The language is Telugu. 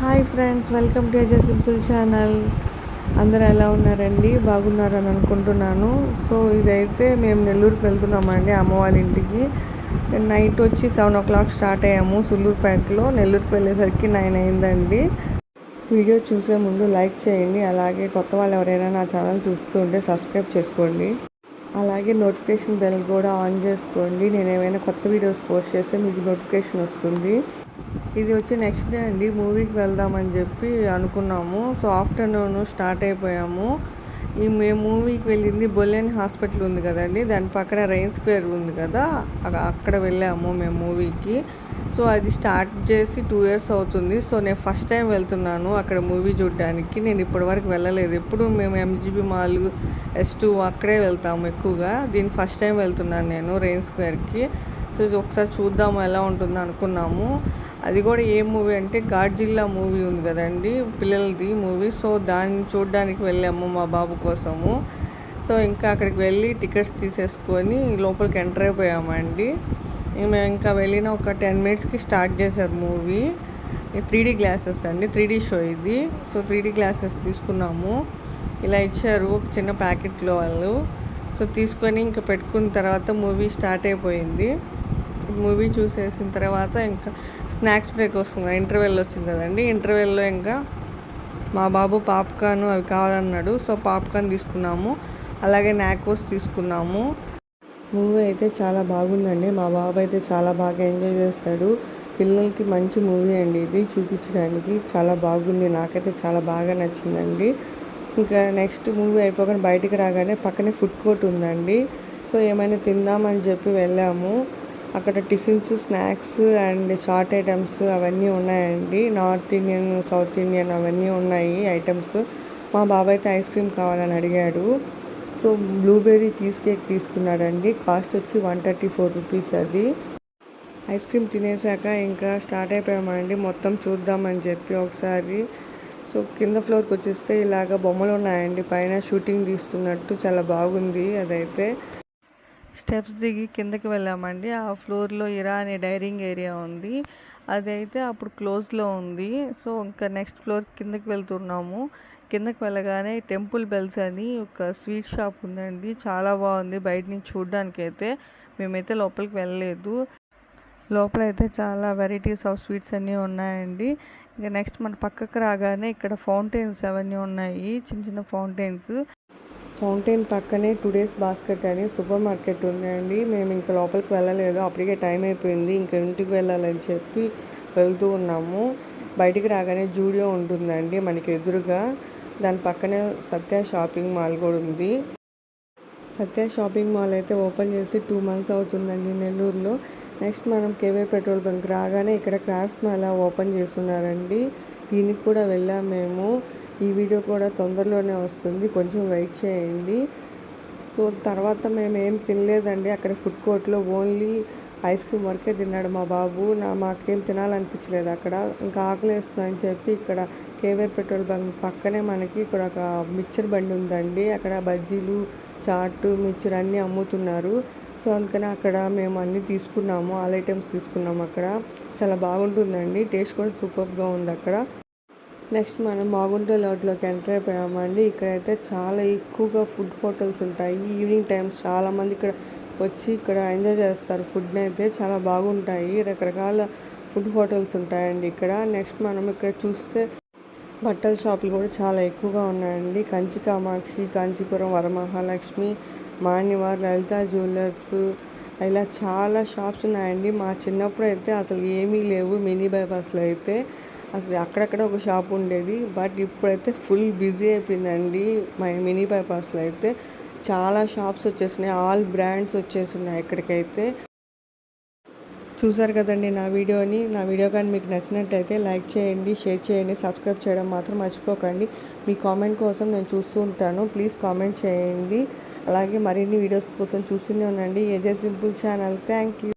Hi friends welcome to Ajay simple channel. అందరు ఎలా ఉన్నారండి? బాగున్నారని అనుకుంటున్నాను. సో ఇదైతే మేము నెల్లూరుకి వెళ్తున్నామండి అమ్మ వాళ్ళ ఇంటికి. నైట్ వచ్చి సెవెన్ ఓ క్లాక్ స్టార్ట్ అయ్యాము సుల్లూరుపేటలో. నెల్లూరుకి వెళ్ళేసరికి నైన్ అయిందండి. వీడియో చూసే ముందు లైక్ చేయండి. అలాగే కొత్త వాళ్ళు ఎవరైనా నా ఛానల్ చూస్తుంటే సబ్స్క్రైబ్ చేసుకోండి. అలాగే నోటిఫికేషన్ బెల్ కూడా ఆన్ చేసుకోండి. నేను ఏమైనా కొత్త వీడియోస్ పోస్ట్ చేస్తే మీకు నోటిఫికేషన్ వస్తుంది. ఇది వచ్చి నెక్స్ట్ డే అండి. మూవీకి వెళ్దామని చెప్పి అనుకున్నాము. సో ఆఫ్టర్నూన్ స్టార్ట్ అయిపోయాము. ఈ మేము మూవీకి వెళ్ళింది బొల్లెన్ హాస్పిటల్ ఉంది కదండి. దాని పక్కన రెయిన్ స్క్వేర్ ఉంది కదా. అక్కడ వెళ్ళాము మేము మూవీకి సో అది స్టార్ట్ చేసి టూ ఇయర్స్ అవుతుంది. సో నేను ఫస్ట్ టైం వెళ్తున్నాను అక్కడ మూవీ చూడడానికి. నేను ఇప్పటివరకు వెళ్ళలేదు. ఎప్పుడు మేము ఎంజీబీ మాల్ ఎస్ టూ అక్కడే వెళ్తాము ఎక్కువగా. దీని ఫస్ట్ టైం వెళ్తున్నాను నేను రెయిన్ స్క్వేర్కి సో ఇది ఒకసారి చూద్దాము ఎలా ఉంటుందో అనుకున్నాము. అది కూడా ఏ మూవీ అంటే గాడ్జిల్లా మూవీ ఉంది కదండి పిల్లలది మూవీ. సో దాన్ని చూడడానికి వెళ్ళాము మా బాబు కోసము. సో ఇంకా అక్కడికి వెళ్ళి టికెట్స్ తీసేసుకొని లోపలికి ఎంటర్ అయిపోయామండి. మేము ఇంకా వెళ్ళిన ఒక టెన్ మినిట్స్కి స్టార్ట్ చేశారు మూవీ. త్రీ డీ గ్లాసెస్ అండి త్రీ డీ షో ఇది. సో త్రీ డీ గ్లాసెస్ తీసుకున్నాము. ఇలా ఇచ్చారు ఒక చిన్న ప్యాకెట్లో వాళ్ళు. సో తీసుకొని ఇంకా పెట్టుకున్న తర్వాత మూవీ స్టార్ట్ అయిపోయింది. మూవీ చూసేసిన తర్వాత ఇంకా స్నాక్స్ బ్రేక్ వస్తుంది. ఇంటర్వెల్ వచ్చింది కదండి. ఇంటర్వెల్లో ఇంకా మా బాబు పాప్కార్న్ అవి కావాలన్నాడు. సో పాప్కార్న్ తీసుకున్నాము. అలాగే నాకోస్ తీసుకున్నాము. మూవీ అయితే చాలా బాగుందండి. మా బాబు అయితే చాలా బాగా ఎంజాయ్ చేశాడు. పిల్లలకి మంచి మూవీ అండి ఇది. చూపించడానికి చాలా బాగుంది. నాకైతే చాలా బాగా నచ్చిందండి. ఇంకా నెక్స్ట్ మూవీ అయిపోగానే బయటికి రాగానే పక్కనే ఫుడ్ కోర్ట్ ఉందండి. సో ఏమైనా తిందామని చెప్పి వెళ్ళాము. అక్కడ tiffins snacks and short items అవన్నీ ఉన్నాయండి. నార్త్ ఇండియన్ సౌత్ ఇండియన్ అవన్నీ ఉన్నాయి ఐటమ్స్. మా బాబాయ్ అయితే ఐస్ క్రీమ్ కావాలని అడిగాడు. సో బ్లూబెర్రీ చీజ్ కేక్ తీసుకున్నాడండి. కాస్ట్ వచ్చి వన్ థర్టీ ఫోర్ రూపీస్ అది. ఐస్ క్రీమ్ తినేసాక ఇంకా స్టార్ట్ అయిపోయామండి. మొత్తం చూద్దామని చెప్పి ఒకసారి. సో కింద ఫ్లోర్కి వచ్చేస్తే ఇలాగ బొమ్మలు ఉన్నాయండి. పైన షూటింగ్ తీస్తున్నట్టు చాలా బాగుంది అదైతే. స్టెప్స్ దిగి కిందకి వెళ్ళామండి. ఆ ఫ్లోర్లో ఇరా అనే డైరింగ్ ఏరియా ఉంది. అదైతే అప్పుడు క్లోజ్లో ఉంది. సో ఇంకా నెక్స్ట్ ఫ్లోర్ కిందకి వెళ్తున్నాము. కిందకి వెళ్ళగానే టెంపుల్ బెల్స్ అని ఒక స్వీట్ షాప్ ఉందండి. చాలా బాగుంది. బయట నుంచి చూడడానికి అయితే మేమైతే లోపలికి వెళ్ళలేదు. లోపల అయితే చాలా వెరైటీస్ ఆఫ్ స్వీట్స్ అన్నీ ఉన్నాయండి. ఇంకా నెక్స్ట్ మన పక్కకు రాగానే ఇక్కడ ఫౌంటైన్స్ అవన్నీ ఉన్నాయి. చిన్న చిన్న ఫౌంటైన్స్. ఫౌంటైన్ పక్కనే టూ డేస్ బాస్కెట్ అని సూపర్ మార్కెట్ ఉందండి. మేము ఇంకా లోపలికి వెళ్ళలేదు. అప్పటికే టైం అయిపోయింది. ఇంకా ఇంటికి వెళ్ళాలని చెప్పి వెళ్తూ ఉన్నాము. బయటికి రాగానే జూడియో ఉంటుందండి మనకి ఎదురుగా. దాని పక్కనే సత్య షాపింగ్ మాల్ కూడా ఉంది. సత్య షాపింగ్ మాల్ అయితే ఓపెన్ చేసి టూ మంత్స్ అవుతుందండి నెల్లూరులో. నెక్స్ట్ మనం కేవే పెట్రోల్ బంక్ రాగానే ఇక్కడ క్రాఫ్ట్స్ మాల్ ఓపెన్ చేస్తున్నారండి. దీనికి కూడా వెళ్ళాం మేము. ఈ వీడియో కూడా తొందరలోనే వస్తుంది. కొంచెం వెయిట్ చేయండి. సో తర్వాత మేము ఏం తినలేదండి. అక్కడ ఫుడ్ కోర్ట్లో ఓన్లీ ఐస్ క్రీమ్ వరకే తిన్నాడు మా బాబు. నా మాకేం తినాలనిపించలేదు అక్కడ. ఇంకా ఆకలి వేస్తుందని చెప్పి ఇక్కడ కేవీఆర్ పెట్రోల్ బంక్ పక్కనే మనకి ఇక్కడ ఒక మిక్చర్ బండి ఉందండి. అక్కడ బజ్జీలు చాట్ మిక్చర్ అన్నీ అమ్ముతున్నారు. సో అందుకని అక్కడ మేము అన్నీ తీసుకున్నాము ఆల్ ఐటమ్స్ తీసుకున్నాము అక్కడ. చాలా బాగుంటుందండి టేస్ట్ కూడా సూపర్గా ఉంది అక్కడ. నెక్స్ట్ మనం మాగుంట లోట్లోకి ఎంటర్ అయిపోయామండి. ఇక్కడైతే చాలా ఎక్కువగా ఫుడ్ హోటల్స్ ఉంటాయి. ఈవినింగ్ టైమ్స్ చాలామంది ఇక్కడ వచ్చి ఇక్కడ ఎంజాయ్ చేస్తారు. ఫుడ్ని అయితే చాలా బాగుంటాయి. రకరకాల ఫుడ్ హోటల్స్ ఉంటాయండి ఇక్కడ. నెక్స్ట్ మనం ఇక్కడ చూస్తే బట్టల షాపులు కూడా చాలా ఎక్కువగా ఉన్నాయండి. కంచి కామాక్షి కాంచీపురం వరమహాలక్ష్మి మాన్యవార్ లలిత జ్యువెలర్స్ ఇలా చాలా షాప్స్ ఉన్నాయండి. మా చిన్నప్పుడు అయితే అసలు ఏమీ లేవు మినీ బైపాస్లో అయితే. అసలు అక్కడక్కడ ఒక షాప్ ఉండేది. బట్ ఇప్పుడైతే ఫుల్ బిజీ అయిపోయిందండి మా మినీ బైపాస్లో అయితే. చాలా షాప్స్ వచ్చేసినాయి. ఆల్ బ్రాండ్స్ వచ్చేస్తున్నాయి ఇక్కడికైతే. చూసారు కదండి నా వీడియోని. నా వీడియో కానీ మీకు నచ్చినట్టయితే లైక్ చేయండి షేర్ చేయండి సబ్స్క్రైబ్ చేయడం మాత్రం మర్చిపోకండి. మీ కామెంట్ కోసం నేను చూస్తూ ఉంటాను. ప్లీజ్ కామెంట్ చేయండి. అలాగే మరిన్ని వీడియోస్ కోసం చూస్తూనే ఉండండి. AJ simple channel. Thank you